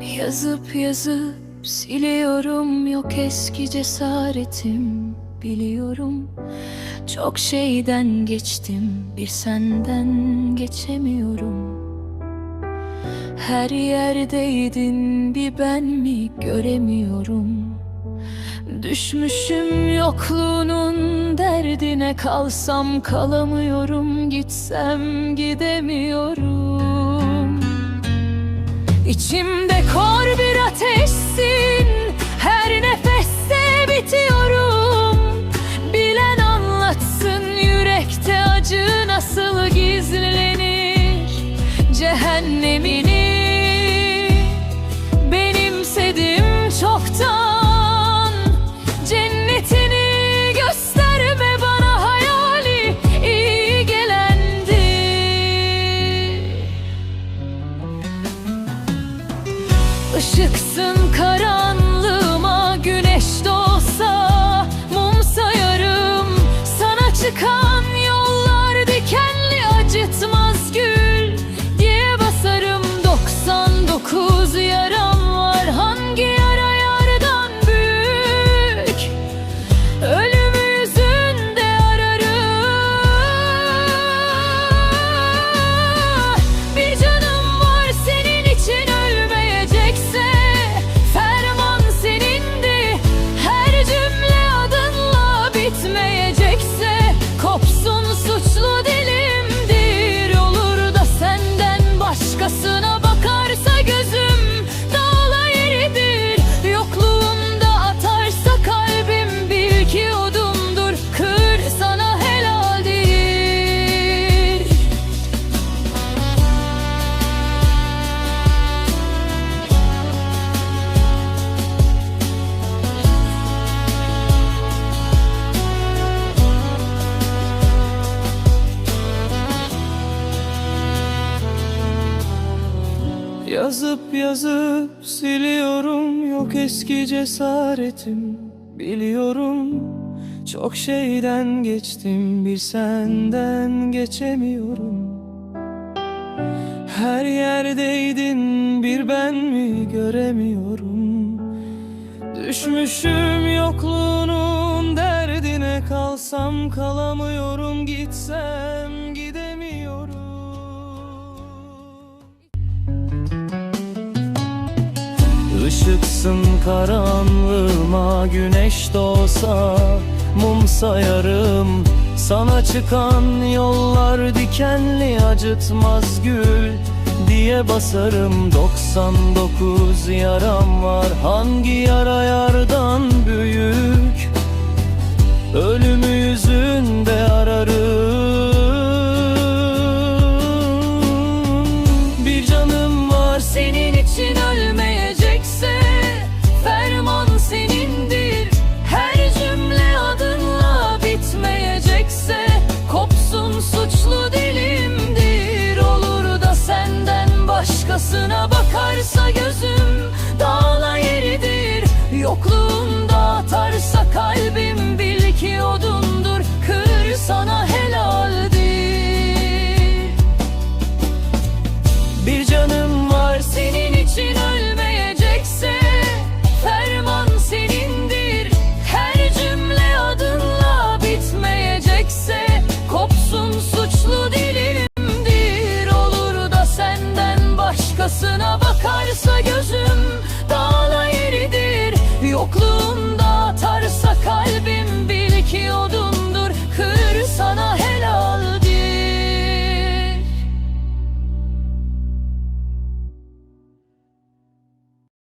Yazıp yazıp siliyorum yok eski cesaretim biliyorum. Çok şeyden geçtim bir senden geçemiyorum. Her yerdeydin bir ben mi göremiyorum? Düşmüşüm yokluğunun derdine kalsam kalamıyorum gitsem gidemiyorum İçimde kor bir ateşsin. Her nefeste bitiyorum. Bilen anlatsın yürekte acı nasıl gizlenir. Cehennemini Işıksın karanlığıma Yazıp yazıp siliyorum yok eski cesaretim. Biliyorum Çok şeyden geçtim bir senden geçemiyorum. Her yerdeydin bir ben mi göremiyorum? Düşmüşüm yokluğunun derdine kalsam kalamıyorum gitsem Işıksın karanlığıma güneş doğsa mum sayarım. Sana çıkan yollar dikenli acıtmaz gül diye basarım. 99 yaram var hangi yara yardan büyük? Ölümü yüzünde Bir canım var senin için ölmeyecekse Ferman senindir. Her cümle adınla bitmeyecekse Kopsun suçlu dilimdir. Olur da senden başkasına bakarsa